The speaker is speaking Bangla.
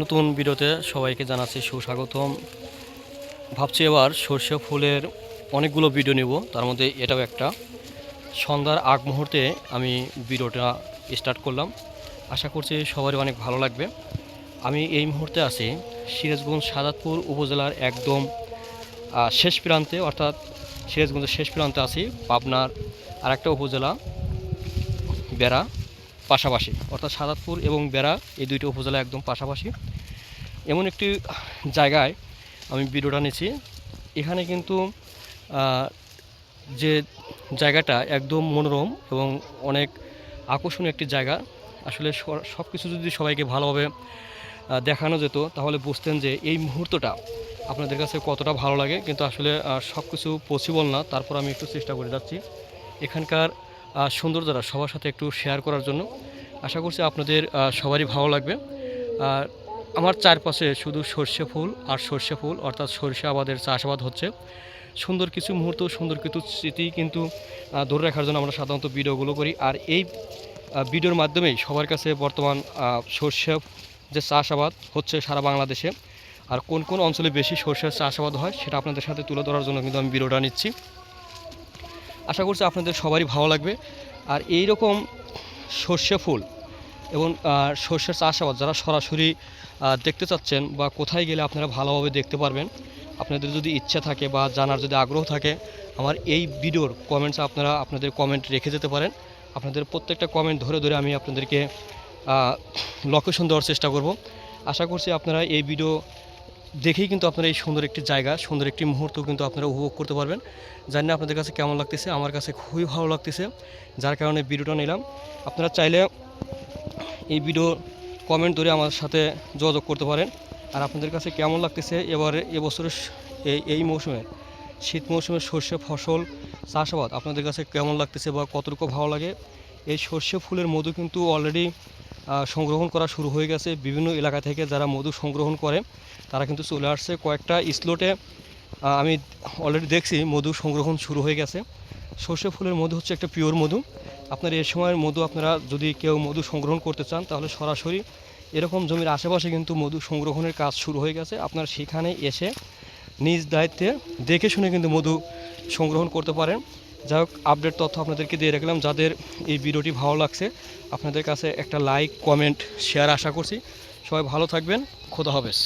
নতুন ভিডিওতে সবাইকে জানাচ্ছি সুস্বাগতম। ভাবছি এবার সর্ষে ফুলের অনেকগুলো ভিডিও নেব, তার মধ্যে এটাও একটা। সন্ধ্যার আগ মুহূর্তে আমি ভিডিওটা স্টার্ট করলাম। আশা করছি সবারই অনেক ভালো লাগবে। আমি এই মুহূর্তে আছি সিরাজগঞ্জ সাদাতপুর উপজেলার একদম শেষ প্রান্তে, অর্থাৎ সিরাজগঞ্জের শেষ প্রান্তে আছি, পাবনার আরেকটা উপজেলা, বেড়া। পাশাপাশি, অর্থাৎ সাদাতপুর এবং বেড়া এই দুইটি উপজেলা একদম পাশাপাশি। এমন একটি জায়গায় আমি ভিডিওটা নিয়েছি এখানে কিন্তু যে জায়গাটা একদম মনোরম এবং অনেক আকর্ষণীয় একটি জায়গা। আসলে সব কিছু যদি সবাইকে ভালোভাবে দেখানো যেত, তাহলে বুঝতেন যে এই মুহূর্তটা আপনাদের কাছে কতটা ভালো লাগে। কিন্তু আসলে সব কিছু পসিবল না। তারপর আমি একটু চেষ্টা করে যাচ্ছি। এখানকার সৌন্দর্যটা সবার সাথে একটু শেয়ার করার জন্য। আশা করছি আপনাদের সবারই ভালো লাগবে। আর আমার চারপাশে শুধু সর্ষে ফুল আর সর্ষে ফুল, অর্থাৎ সর্ষে আবাদের চাষাবাদ হচ্ছে। সুন্দর কিছু মুহূর্ত, সুন্দর কিছু স্মৃতি কিন্তু ধরে রাখার জন্য আমরা সাধারণত ভিডিওগুলো করি। আর এই ভিডিওর মাধ্যমেই সবার কাছে বর্তমান সর্ষে যে চাষাবাদ হচ্ছে সারা বাংলাদেশে, আর কোন কোন অঞ্চলে বেশি সর্ষের চাষাবাদ হয় সেটা আপনাদের সাথে তুলে ধরার জন্য কিন্তু আমি ভিডিওটা নিচ্ছি। আশা করছি আপনাদের সবারই ভালো লাগবে। আর এই রকম সর্ষে ফুল এবং সর্ষের চাষাবাদ যারা সরাসরি দেখতে চাচ্ছেন বা কোথায় গেলে আপনারা ভালোভাবে দেখতে পারবেন, আপনাদের যদি ইচ্ছা থাকে বা জানার যদি আগ্রহ থাকে, আমার এই ভিডিওর কমেন্টস আপনারা আপনাদের কমেন্ট রেখে যেতে পারেন। আপনাদের প্রত্যেকটা কমেন্ট ধরে ধরে আমি আপনাদেরকে লোকেশন দেওয়ার চেষ্টা করব। আশা করছি আপনারা এই ভিডিও দেখেই কিন্তু আপনারা এই সুন্দর একটি জায়গা, সুন্দর একটি মুহূর্ত কিন্তু আপনারা উপভোগ করতে পারবেন। জানি না আপনাদের কাছে কেমন লাগতেছে, আমার কাছে খুবই ভালো লাগতেছে। যার কারণে ভিডিওটা নিলাম। আপনারা চাইলে এই ভিডিও কমেন্ট ধরে আমার সাথে যোগাযোগ করতে পারেন। আর আপনাদের কাছে কেমন লাগতেছে এবারে, এবছরের এই এই মৌসুমে? শীত মৌসুমের সর্ষে ফসল চাষাবাদ, আপনাদের কাছে কেমন লাগতেছে বা কতটুকু ভালো লাগে? এই সর্ষে ফুলের মধু কিন্তু অলরেডি সংগ্রহণ করা শুরু হয়ে গেছে। বিভিন্ন এলাকা থেকে যারা মধু সংগ্রহণ করে, তারা কিন্তু চলে আসছে। কয়েকটা স্লোটে আমি অলরেডি দেখছি মধু সংগ্রহণ শুরু হয়ে গেছে। সর্ষে ফুলের মধু হচ্ছে একটা পিওর মধু। আপনার এই সময়ের মধু আপনারা যদি কেউ মধু সংগ্রহণ করতে চান, তাহলে সরাসরি এরকম জমির আশেপাশে কিন্তু মধু সংগ্রহণের কাজ শুরু হয়ে গেছে। আপনারা সেখানে এসে নিজ দায়িত্বে দেখে শুনে কিন্তু মধু সংগ্রহণ করতে পারেন। যাই হোক আপডেট তথ্য আপনাদেরকে দিয়ে রাখলাম। যাদের এই ভিডিওটি ভালো লাগছে, আপনাদের কাছে একটা লাইক কমেন্ট শেয়ার আশা করছি। সবাই ভালো থাকবেন। খোদা হাফেজ।